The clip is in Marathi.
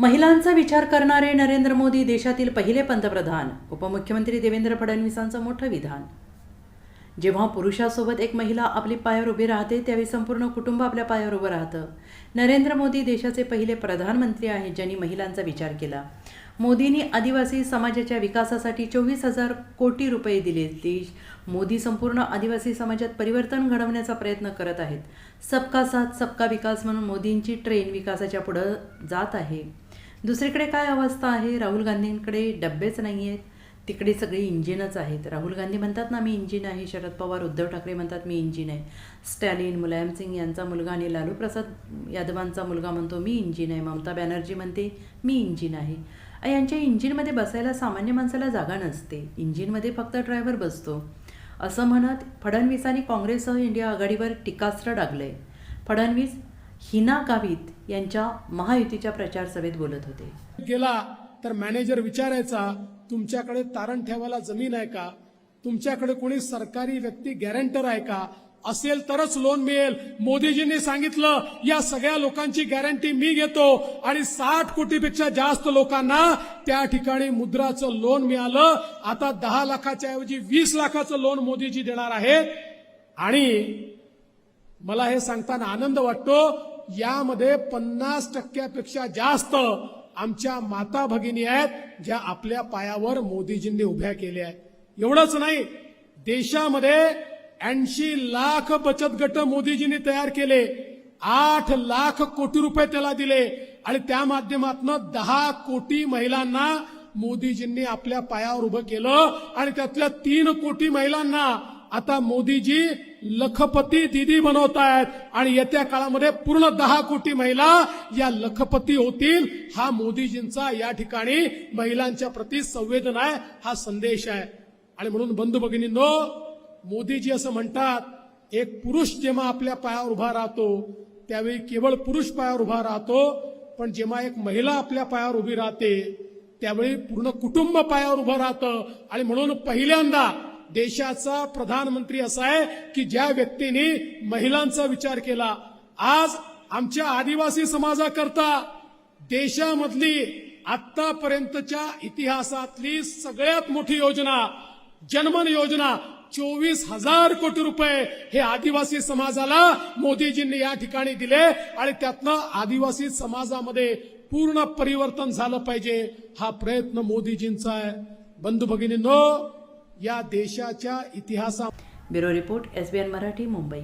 महिलांचा विचार करणारे नरेंद्र मोदी देशातील पहिले पंतप्रधान उपमुख्यमंत्री देवेंद्र फडणवीसांचं मोठं विधान. जेव्हा पुरुषासोबत एक महिला आपली पायावर उभी राहते त्यावेळी संपूर्ण कुटुंब आपल्या पायावर उभं राहतं. नरेंद्र मोदी देशाचे पहिले प्रधानमंत्री आहेत ज्यांनी महिलांचा विचार केला. मोदींनी आदिवासी समाजाच्या विकासासाठी चोवीस हजार कोटी रुपये दिले. देश मोदी संपूर्ण आदिवासी समाजात परिवर्तन घडवण्याचा प्रयत्न करत आहेत. सबका साथ सबका विकास म्हणून मोदींची ट्रेन विकासाच्या पुढं जात आहे. दुसरीकडे काय अवस्था आहे? राहुल गांधींकडे डब्बेच नाही आहेत. तिकडे सगळी इंजिनच आहेत. राहुल गांधी म्हणतात ना मी इंजिन आहे. शरद पवार उद्धव ठाकरे म्हणतात मी इंजिन आहे. स्टॅलिन मुलायम सिंग यांचा मुलगा आणि लालू प्रसाद यादवांचा मुलगा म्हणतो मी इंजिन आहे. ममता बॅनर्जी म्हणते मी इंजिन आहे. यांच्या इंजिनमध्ये बसायला सामान्य माणसाला जागा नसते. इंजिनमध्ये फक्त ड्रायव्हर बसतो. असं म्हणत फडणवीसांनी काँग्रेससह इंडिया आघाडीवर टीकास्त्र डागलंय. फडणवीस हिना गावित यांच्या महायुतीच्या प्रचार सभेत बोलत होते. गेला तर मॅनेजर विचारायचा तुमच्याकडे तारण ठेवायला जमीन आहे का? तुमच्याकडे कोणी सरकारी व्यक्ती गॅरंटर आहे का? असेल तरच लोन मिळेल. मोदीजींनी सांगितलं या सगळ्या लोकांची गॅरंटी मी घेतो आणि साठ कोटीपेक्षा जास्त लोकांना त्या ठिकाणी मुद्राचं लोन मिळालं. आता दहा लाखाच्या ऐवजी वीस लाखाचं लोन मोदीजी देणार आहेत आणि मला हे सांगताना आनंद वाटतो यामध्ये पन्नास टक्क्यापेक्षा जास्त आमच्या माता भगिनी आहेत ज्या आपल्या पायावर मोदीजींनी उभ्या केल्या आहेत. एवढंच नाही देशामध्ये ऐंशी लाख बचत गट मोदीजींनी तयार केले आठ लाख कोटी रुपये त्याला दिले आणि त्या माध्यमातून दहा कोटी महिलांना मोदीजींनी आपल्या पायावर उभं केलं आणि त्यातल्या तीन कोटी महिलांना आता मोदीजी लखपती दिदी बनवत आहेत आणि येत्या काळामध्ये पूर्ण दहा कोटी महिला या लखपती होतील. हा मोदीजींचा या ठिकाणी महिलांच्या प्रती संवेदना आहे हा संदेश आहे. आणि म्हणून बंधू भगिनींनो मोदीजी असं म्हणतात एक पुरुष जेव्हा आपल्या पायावर उभा राहतो त्यावेळी केवळ पुरुष पायावर उभा राहतो पण जेव्हा एक महिला आपल्या पायावर उभी राहते त्यावेळी पूर्ण कुटुंब पायावर उभं राहतं. आणि म्हणून पहिल्यांदा देशाचा प्रधानमंत्री असा आहे की ज्या व्यक्तीने महिलांचा विचार केला आज आमच्या आदिवासी समाजाकरता देशामधली आतापर्यंतच्या इतिहासातली सगळ्यात मोठी योजना जनमन योजना चोवीस हजार कोटी रुपये हे आदिवासी समाजाला मोदीजींनी या ठिकाणी दिले आणि त्यातनं आदिवासी समाजामध्ये पूर्ण परिवर्तन झालं पाहिजे हा प्रयत्न मोदीजींचा आहे. बंधू भगिनींनो या देशाच्या इतिहासा bureau report SBN Marathi Mumbai.